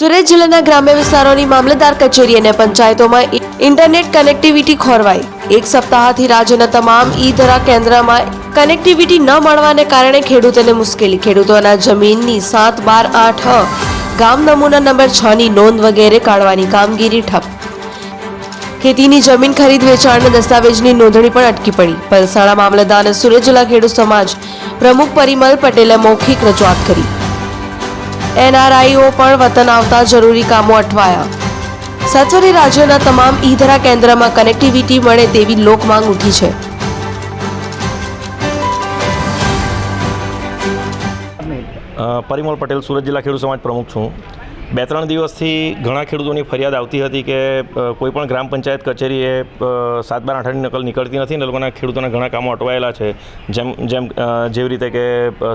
સુરત જિલ્લાના ગ્રામ્ય વિસ્તારોની મામલતદાર કચેરી અને પંચાયતોમાં ઇન્ટરનેટ કનેક્ટિવિટી ખોરવાઈ. એક સપ્તાહથી રાજ્યના તમામ ઈ ધરા કેન્દ્રમાં કનેક્ટિવિટી ન મળવાને કારણે ખેડૂતોને મુશ્કેલી. ખેડૂતોના જમીનની સાત બાર આઠ ગામ નમૂના નંબર છ ની નોંધ વગેરે કાઢવાની કામગીરી ઠપ. ખેતીની જમીન ખરીદ વેચાણ દસ્તાવેજની નોંધણી પણ અટકી પડી. પલસાણા મામલતદાર અને સુરત જિલ્લા ખેડૂત સમાજ પ્રમુખ પરિમલ પટેલે મૌખિક રજૂઆત કરી. એનઆરઆઈઓ પણ વતન આવતા જરૂરી કામો અટવાયા. સત્વરે રાજ્યના તમામ ઈધરા કેન્દ્રમાં કનેક્ટિવિટી મળે તેવી લોકમાંગ ઉઠી છે. પરિમલ પટેલ, સુરત જિલ્લા ખેડૂત સમાજ પ્રમુખ છું. બે ત્રણ દિવસથી ઘણા ખેડૂતોની ફરિયાદ આવતી હતી કે કોઈપણ કોઈ પણ ગ્રામ પંચાયત કચેરીએ સાત બાર આઠની નકલ નીકળતી નથી ને લોકોના ખેડૂતોના ઘણા કામો અટવાયેલા છે. જેમ જેમ જેવી રીતે કે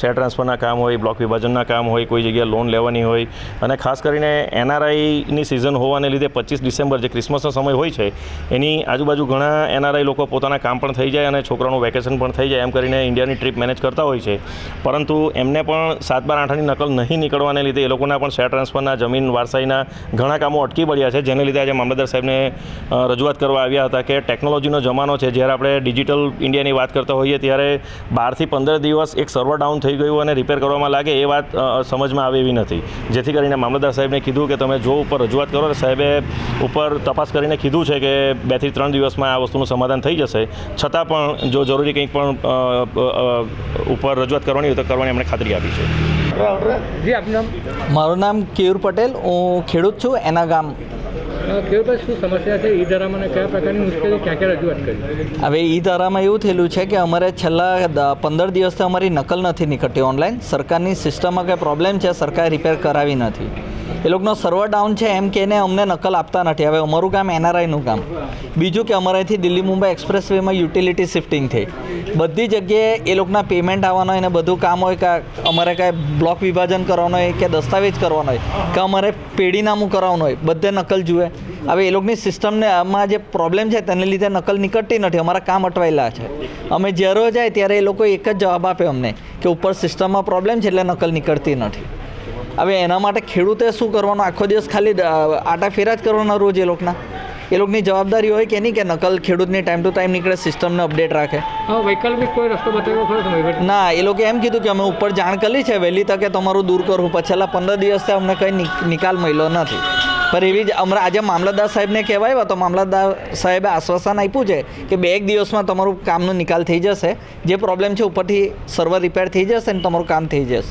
શેર ટ્રાન્સફરના કામ હોય, બ્લોક વિભાજનના કામ હોય, કોઈ જગ્યાએ લોન લેવાની હોય અને ખાસ કરીને એનઆરઆઈની સિઝન હોવાને લીધે પચીસ ડિસેમ્બર જે ક્રિસમસનો સમય હોય છે, એની આજુબાજુ ઘણા એનઆરઆઈ લોકો પોતાના કામ પણ થઈ જાય અને છોકરાનું વેકેશન પણ થઈ જાય, એમ કરીને ઇન્ડિયાની ટ્રીપ મેનેજ કરતા હોય છે. પરંતુ એમને પણ સાત બાર આઠની નકલ નહીં નીકળવાને લીધે એ લોકોના પણ શેર ટ્રાન્સફરના જમીન વારસાઈના ઘણા કામો અટકી પડ્યા છે, જેને લીધે આજે મામલતદાર સાહેબને રજૂઆત કરવા આવ્યા હતા કે ટેકનોલોજીનો જમાનો છે, જ્યારે આપણે ડિજિટલ ઇન્ડિયાની વાત કરતા હોઈએ ત્યારે બારથી પંદર દિવસ એક સર્વર ડાઉન થઈ ગયું અને રિપેર કરવામાં લાગે એ વાત સમજમાં આવે એવી નથી. જેથી કરીને મામલતદાર સાહેબને કીધું કે તમે જો ઉપર રજૂઆત કરો, સાહેબે ઉપર તપાસ કરીને કીધું છે કે બેથી ત્રણ દિવસમાં આ વસ્તુનું સમાધાન થઈ જશે. છતાં પણ જો જરૂરી કંઈક પણ ઉપર રજૂઆત કરવાની હોય તો કરવાની એમણે ખાતરી આપી છે. જી આપનું નામ? મારું નામ કેયુર પટેલ. હું ખેડૂત છું એના ગામ. કેવું શું સમસ્યા છે? ઈ ધરામાં કયા પ્રકારની મુશ્કેલી ક્યાં ક્યાં રજૂઆત કરી? હવે ઈ ધારામાં એવું થયેલું છે કે અમારે છેલ્લા પંદર દિવસથી અમારી નકલ નથી નીકળતી ઓનલાઈન. સરકારની સિસ્ટમમાં કંઈ પ્રોબ્લેમ છે સરકારે રિપેર કરાવી નથી. એ લોકોનો સર્વર ડાઉન છે, એમ કહીને અમને નકલ આપતા નથી. હવે અમારું કામ એનઆરઆઈનું કામ. બીજું કે અમારાથી દિલ્હી મુંબઈ એક્સપ્રેસ વેમાં યુટિલિટી શિફ્ટિંગ થઈ. બધી જગ્યાએ એ લોકોના પેમેન્ટ આવવાનો હોય ને બધું કામ હોય કે અમારે કાંઈ બ્લોક વિભાજન કરવાનો હોય કે દસ્તાવેજ કરવાનો હોય કે અમારે પેઢીનામું કરાવવાનું હોય, બધે નકલ જુએ. હવે એ લોકોની સિસ્ટમને આમાં જે પ્રોબ્લેમ છે તેને લીધે નકલ નીકળતી નથી. અમારા કામ અટવાયેલા છે. અમે જ્યારે જાય ત્યારે એ લોકો એક જ જવાબ આપે અમને કે ઉપર સિસ્ટમમાં પ્રોબ્લેમ છે એટલે નકલ નીકળતી નથી. હવે એના માટે ખેડૂતે શું કરવાનું? આખો દિવસ ખાલી આટા ફેરા જ કરવાના રોજ એ લોકોના. એ લોકોની જવાબદારી હોય કે નહીં કે નકલ ખેડૂતની ટાઈમ ટુ ટાઈમ નીકળે સિસ્ટમને અપડેટ રાખે? વૈકલ્પિક કોઈ રસ્તો બતાવ્યો ખરો ના એ લોકો એમ કીધું કે અમે ઉપર જાણ કરી છે વહેલી તકે તમારું દૂર કરવું છેલ્લા પંદર દિવસથી અમને કંઈ નિકાલ મળ્યો નથી. પણ એવી જ હમણાં આજે મામલતદાર સાહેબને કહેવાય તો મામલતદાર સાહેબે આશ્વાસન આપ્યું છે કે બે એક દિવસમાં તમારું કામનો નિકાલ થઈ જશે. જે પ્રોબ્લેમ છે ઉપરથી સર્વર રિપેર થઈ જશે ને તમારું કામ થઈ જશે.